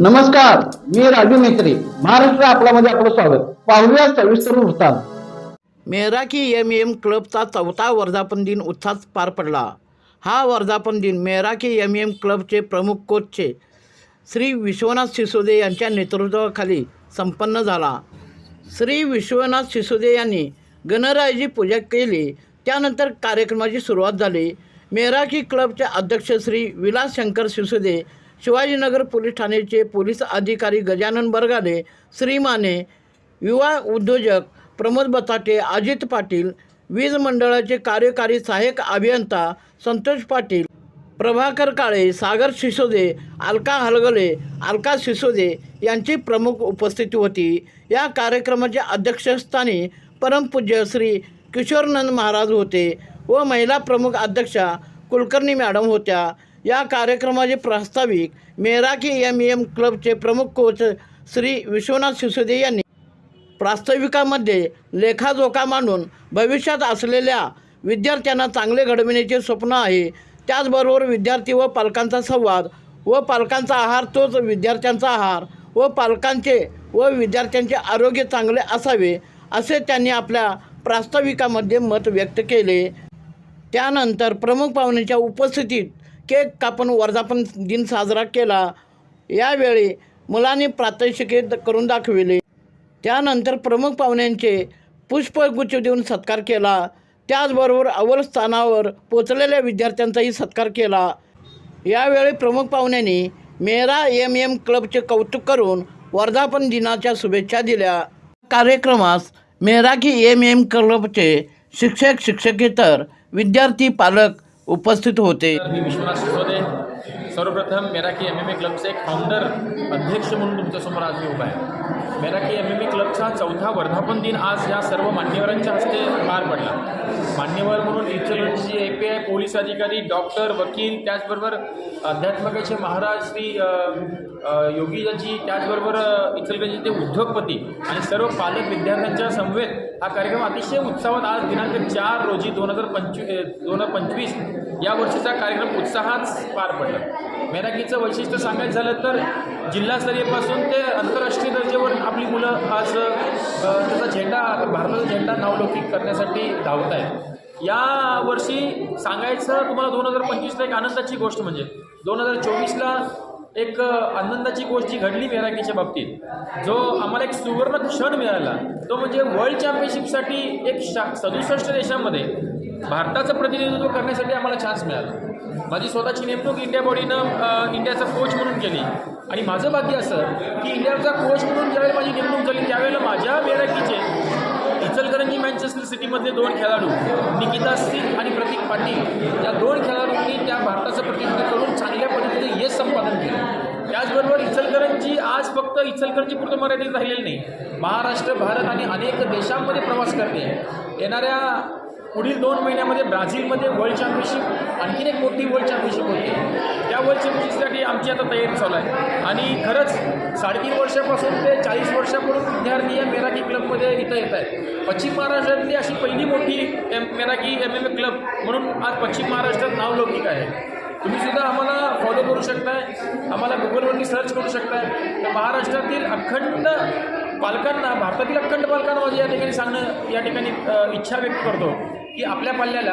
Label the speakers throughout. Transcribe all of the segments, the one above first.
Speaker 1: नमस्कार मी राजू मेत्री महाराष्ट्र आपल्यामध्ये आपलं स्वागत. पाहूया सविस्तर वृत्तांत. मेराकी एम एम क्लबचा चौथा वर्धापन दिन उत्साहात पार पडला. हा वर्धापन दिन मेराकी एम एम क्लबचे प्रमुख कोचचे श्री विश्वनाथ सिसोदे यांच्या नेतृत्वाखाली संपन्न झाला. श्री विश्वनाथ सिसोदे यांनी गणरायाची पूजा केली. त्यानंतर कार्यक्रमाची सुरुवात झाली. मेराकी क्लबचे अध्यक्ष श्री विलास शंकर सिसोदे शिवाजीनगर पोलीस ठाण्याचे पोलीस अधिकारी गजानन बरगाले श्रीमाने युवा उद्योजक प्रमोद बताटे अजित पाटील वीज मंडळाचे कार्यकारी सहाय्यक अभियंता संतोष पाटील प्रभाकर काळे सागर सिसोदे अलका हलगले अलका सिसोदे यांची प्रमुख उपस्थिती होती. या कार्यक्रमाच्या अध्यक्षस्थानी परमपूज्य श्री किशोरनंद महाराज होते व महिला प्रमुख अध्यक्षा कुलकर्णी मॅडम होत्या. या कार्यक्रमाचे प्रास्ताविक मेराकी एम एम क्लबचे प्रमुख कोच श्री विश्वनाथ सिसोदे यांनी. प्रास्ताविकामध्ये लेखाजोखा मांडून भविष्यात असलेल्या विद्यार्थ्यांना चांगले घडविण्याचे स्वप्न आहे. त्याचबरोबर विद्यार्थी व पालकांचा संवाद व पालकांचा आहार तोच विद्यार्थ्यांचा आहार व पालकांचे व विद्यार्थ्यांचे आरोग्य चांगले असावे असे त्यांनी आपल्या प्रास्ताविकामध्ये मत व्यक्त केले. त्यानंतर प्रमुख पाहुण्यांच्या उपस्थितीत केक कापून वर्धापन दिन साजरा केला. यावेळी मुलांनी प्रात्यक्षिके करून दाखविले. त्यानंतर प्रमुख पाहुण्यांचे पुष्पगुच्छ देऊन सत्कार केला. त्याचबरोबर अव्वल स्थानावर पोचलेल्या विद्यार्थ्यांचाही सत्कार केला. यावेळी प्रमुख पाहुण्यांनी मेरा एम एम क्लबचे कौतुक करून वर्धापन दिनाच्या शुभेच्छा दिल्या. कार्यक्रमास मेराकी एम एम क्लबचे शिक्षक शिक्षकेतर विद्यार्थी पालक उपस्थित होते.
Speaker 2: मी विश्वनाथ सिसोदे सर्वप्रथम मेराकी एम एम ए क्लबचे एक फाउंडर अध्यक्ष म्हणून तुमच्यासमोर आज मी उभा आहे. मेराकी एम एम ए क्लबचा चौथा वर्धापन दिन आज या सर्व मान्यवरांच्या हस्ते पार पडला. मान्यवर म्हणून Ichalkaranji A P I police अधिकारी डॉक्टर वकील त्याचबरोबर अध्यात्मकाचे महाराज श्री योगीजाजी त्याचबरोबर अ, ते उद्योगपती आणि सर्व पालक विद्यार्थ्यांच्या समवेत हा कार्यक्रम अतिशय उत्साहात आज दिनांक चार रोजी दोन हजार पंचवी दोन हजार पंचवीस या वर्षीचा कार्यक्रम उत्साहात पार पडला. मेनाकीचं वैशिष्ट्य सांगायचं झालं तर जिल्हास्तरीयपासून ते आंतरराष्ट्रीय दर्जावर आपली मुलं आज त्याचा झेंडा भारताचा झेंडा नावलौकिक करण्यासाठी धावत आहेत या वर्षी सांगायचं तुम्हाला दोन हजार पंचवीसला एक आनंदाची गोष्ट म्हणजे दोन हजार चोवीसला एक आनंदाची गोष्ट जी घडली मेराकीच्या बाबतीत जो आम्हाला एक सुवर्ण क्षण मिळाला. तो म्हणजे वर्ल्ड चॅम्पियनशिपसाठी एक शा सदुसष्ट देशामध्ये भारताचं प्रतिनिधित्व करण्यासाठी आम्हाला चान्स मिळाला. माझी स्वतःची नेमणूक इंडिया बॉडीनं इंडियाचा कोच म्हणून केली. आणि माझं भाग्य असं की इंडियाचा कोच म्हणून ज्यावेळेला माझी नेमणूक झाली त्यावेळेला माझ्या मेराकीचे इचलकरंजी मँचेस्टर सिटीमधले दोन खेळाडू निकिता सिंग आणि प्रतीक पाटील या दोन खेळाडूंनी त्या भारताचं प्रतिनिधित्व करून चांगल्या पद्धतीने यश संपादन केलं. त्याचबरोबर इचलकरंजी आज फक्त इचलकरंजी पुरतं मर्यादित राहिलेलं नाही महाराष्ट्र भारत आणि अनेक देशांमध्ये प्रवास करते. येणाऱ्या पुढील दोन महिन्यामध्ये ब्राझीलमध्ये वर्ल्ड चॅम्पियनशिप आणखीन एक मोठी वर्ल्ड चॅम्पियनशिप होती. त्या वर्ल्ड चॅम्पियनशिपसाठी आमची आता तयारी चालू आहे. आणि खरंच साडेतीन वर्षापासून ते चाळीस वर्षापूर्वी विद्यार्थी या मेराकी क्लबमध्ये इथं येत आहेत. पश्चिम महाराष्ट्रातली अशी पहिली मोठी M Meraki M M A club म्हणून आज पश्चिम महाराष्ट्रात नावलौकिक आहे. तुम्ही सुद्धा आम्हाला फॉलो करू शकताय. आम्हाला गुगलवरती सर्च करू शकताय. तर महाराष्ट्रातील अखंड पालकांना भारतातील अखंड पालकांना माझी या ठिकाणी सांगणं या ठिकाणी इच्छा व्यक्त करतो. की आपल्या पाल्याला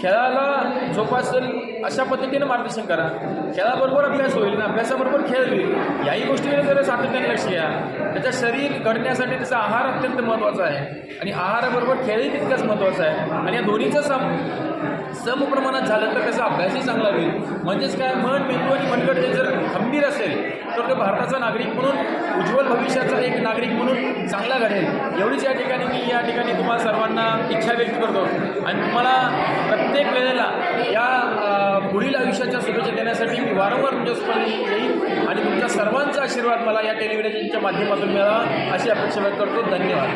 Speaker 2: खेळाला जोपासेल अशा पद्धतीनं मार्गदर्शन करा. खेळाबरोबर अभ्यास होईल ना अभ्यासाबरोबर खेळ होईल. याही गोष्टीकडे जर सातत्याने लक्ष घ्या. त्याचं शरीर घडण्यासाठी त्याचा आहार अत्यंत महत्त्वाचा आहे. आणि आहाराबरोबर खेळही तितकाच महत्त्वाचा आहे. आणि या दोन्हीचं सम समप्रमाणात झालं तर त्याचा अभ्यासही चांगला होईल. म्हणजेच काय मन मेंदू आणि मनगट हे जर खंबीर असेल तर तो भारताचा नागरिक म्हणून उज्ज्वल भविष्याचा एक नागरिक म्हणून चांगला घडेल. एवढीच या ठिकाणी मी या ठिकाणी तुम्हाला सर्वांना इच्छा व्यक्त करतो. आणि तुम्हाला प्रत्येक वेळेला या पुढील आयुष्याच्या शुभेच्छा देण्यासाठी मी वारंवार तुमच्यासोबत येईल आणि तुमच्या सर्वांचा आशीर्वाद मला या टेलिव्हिजनच्या माध्यमातून मिळावा अशी अपेक्षा व्यक्त करतो. धन्यवाद.